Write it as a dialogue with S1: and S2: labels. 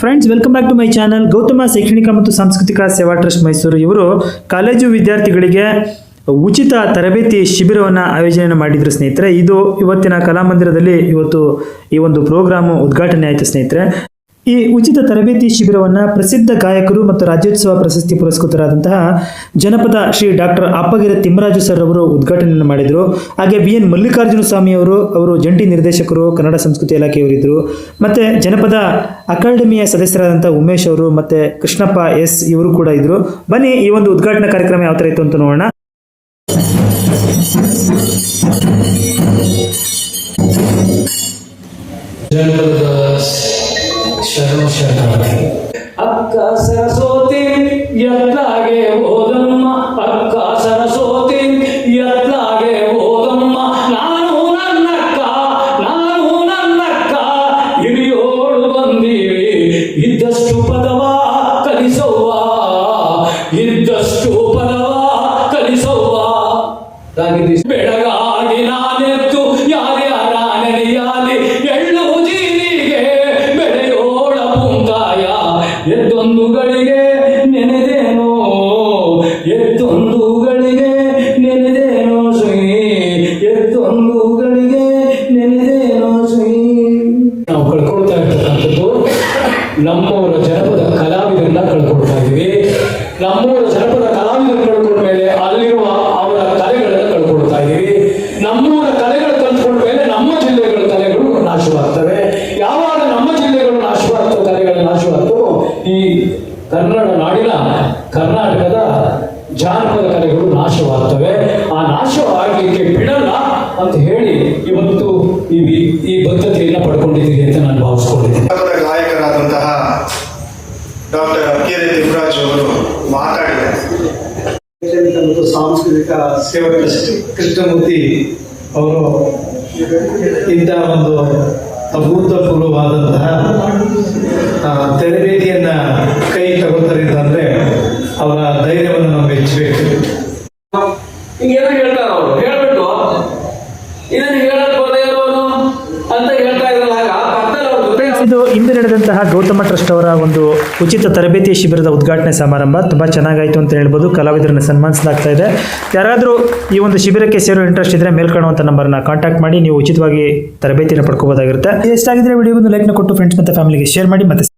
S1: Friends welcome back to my channel Gautama ಶೈಕ್ಷಣಿಕ ಮತ್ತು ಸಾಂಸ್ಕೃತಿಕ ಸೇವಾ ಟ್ರಸ್ಟ್ ಮೈಸೂರು. ಇವರು ಕಾಲೇಜು ವಿದ್ಯಾರ್ಥಿಗಳಿಗೆ ಉಚಿತ ತರಬೇತಿ ಶಿಬಿರವನ್ನು ಆಯೋಜನೆ ಮಾಡಿದ್ರು ಸ್ನೇಹಿತರೆ. ಇದು ಇವತ್ತಿನ ಕಲಾಮಂದಿರದಲ್ಲಿ ಇವತ್ತು ಈ ಒಂದು ಪ್ರೋಗ್ರಾಮು ಉದ್ಘಾಟನೆ ಆಯಿತು ಸ್ನೇಹಿತರೆ. ಈ ಉಚಿತ ತರಬೇತಿ ಶಿಬಿರವನ್ನು ಪ್ರಸಿದ್ಧ ಗಾಯಕರು ಮತ್ತು ರಾಜ್ಯೋತ್ಸವ ಪ್ರಶಸ್ತಿ ಪುರಸ್ಕೃತರಾದಂತಹ ಜನಪದ ಶ್ರೀ ಡಾಕ್ಟರ್ ಅಪ್ಪಗಿರಿ ತಿಮ್ಮರಾಜು ಸರ್ ಅವರು ಉದ್ಘಾಟನೆಯನ್ನು ಮಾಡಿದರು. ಹಾಗೆ ಬಿ ಎನ್ ಮಲ್ಲಿಕಾರ್ಜುನ ಸ್ವಾಮಿ ಅವರು ಅವರು ಜಂಟಿ ನಿರ್ದೇಶಕರು, ಕನ್ನಡ ಸಂಸ್ಕೃತಿ ಇಲಾಖೆಯವರಿದ್ದರು ಮತ್ತು ಜನಪದ ಅಕಾಡೆಮಿಯ ಸದಸ್ಯರಾದಂಥ ಉಮೇಶ್ ಅವರು ಮತ್ತು ಕೃಷ್ಣಪ್ಪ ಎಸ್ ಇವರು ಕೂಡ ಇದ್ದರು ಬನ್ನಿ, ಈ ಒಂದು ಉದ್ಘಾಟನಾ ಕಾರ್ಯಕ್ರಮ ಯಾವ ಥರ ಇತ್ತು ಅಂತ ನೋಡೋಣ.
S2: ಜನಪದ ಶರಣ ಶರಣಾರ್ಥಿ ಅಕ್ಕ ಸರಸ್ವತಿ ಎತ್ತಾಗೆ ಓದಮ್ಮ ಅಕ್ಕ ಸರಸ್ವತಿ ಎತ್ತಾಗೆ ಓದಮ್ಮ ನಾನು ನನ್ನಕ್ಕ ನಾನು ನನ್ನಕ್ಕ ಹಿರಿಯೋಳು ಬಂದೀವಿ. ಇದ್ದಷ್ಟು ಪದವ ಕಲಿಸವ್ವ. ಇದ್ದಷ್ಟು ಪದವ ಕಲಿಸವ್ವ. ಬೆಳಗಾಗಿ ನಾನೆತ್ತು ಯಾರ್ಯಾರ ನೆನೆಯಾಲಿ ನಮ್ಮವರ ಜನಪದ ಕಲಾವಿದರನ್ನ ಕಳ್ಕೊಳ್ತಾ ಇದ್ದೀವಿ. ನಮ್ಮವರ ಜನಪದ ಕಲಾವಿದರು ಕಳ್ಕೊಂಡ ಮೇಲೆ ಅಲ್ಲಿರುವ ಅವರ ಕಲೆಗಳನ್ನ ಕಳ್ಕೊಳ್ತಾ ಇದ್ದೀವಿ. ನಮ್ಮೂರ ಕಲೆಗಳು ಕಲ್ತ್ಕೊಂಡ ಮೇಲೆ ನಮ್ಮ ಜಿಲ್ಲೆಗಳ ಕಲೆಗಳು ನಾಶವಾಗ್ತವೆ. ಯಾವಾಗ ನಮ್ಮ ಜಿಲ್ಲೆಗಳು ನಾಶವಾಗ್ತವೆ, ಕಲೆಗಳು ನಾಶವಾಗ್ತವೋ, ಈ ಕನ್ನಡ ನಾಡಿನ ಕರ್ನಾಟಕದ ಜಾನಪದ ಕಲೆಗಳು ನಾಶವಾಗ್ತವೆ. ಆ ನಾಶವಾಗಲಿಕ್ಕೆ ಬಿಡಲ್ಲ ಅಂತ ಹೇಳಿ ಇವತ್ತು ಈ ಈ ಬದ್ಧತೆಯನ್ನು ಪಡ್ಕೊಂಡಿದ್ದೀರಿ ಅಂತ ನಾನು ಭಾವಿಸ್ಕೊಂಡಿದ್ದೀನಿ
S3: ಜನಪದ ಗಾಯಕರಾದಂತಹ ಡಾಕ್ಟರ್ ಅವರು ಮಾತಾಡಿದ್ದಾರೆ.
S4: ಶೈಕ್ಷಣಿಕ ಮತ್ತು ಸಾಂಸ್ಕೃತಿಕ ಸೇವಕ ಟ್ರಸ್ಟ್ ಕೃಷ್ಣಮೂರ್ತಿ ಅವರು ಇಂಥ ಒಂದು ಅಭೂತಪೂರ್ವವಾದಂತಹ ಆ, ತರಬೇತಿಯನ್ನ ಕೈ ತಗೋತಾರೆ ಅಂತಂದ್ರೆ ಅವರ ಧೈರ್ಯವನ್ನು ನಾವು ಮೆಚ್ಚಬೇಕು.
S2: ಹಿಂಗೇನೋ ಹೇಳ್ತಾರ ಅವರು? ಹೇಳ್ಬಿಟ್ಟು? ಇದನ್ನ ಹೇಳಕ್ ಇರೋನು ಅಂತ ಹೇಳ್ತಾ
S1: ಇದು ನಡೆದಂತಹ ಗೌತಮ ಟ್ರಸ್ಟ್ ಅವರ ಒಂದು ಉಚಿತ ತರಬೇತಿ ಶಿಬಿರದ ಉದ್ಘಾಟನೆ ಸಮಾರಂಭ ತುಂಬ ಚೆನ್ನಾಗಾಯಿತು ಅಂತ ಹೇಳ್ಬೋದು. ಕಲಾವಿದರನ್ನು ಸನ್ಮಾನಿಸಲಾಗ್ತಾ ಇದೆ. ಯಾರಾದರೂ ಈ ಒಂದು ಶಿಬಿರಕ್ಕೆ ಸೇರೋ ಇಂಟ್ರೆಸ್ಟ್ ಇದ್ದರೆ ಮೇಲ್ಕಾಣುವಂಥ ನಂಬರ್ನ ಕಾಂಟ್ಯಾಕ್ಟ್ ಮಾಡಿ, ನೀವು ಉಚಿತವಾಗಿ ತರಬೇತಿಯನ್ನು ಪಡ್ಕೋಬೋದಾಗಿರುತ್ತೆ. ಎಷ್ಟಾಗಿದ್ರೆ ವಿಡಿಯೋಗೊಂದು ಲೈಕ್ನ ಕೊಟ್ಟು ಫ್ರೆಂಡ್ಸ್ ಮತ್ತು ಫ್ಯಾಮಿಲಿಗೆ ಶೇರ್ ಮಾಡಿ ಮತ್ತೆ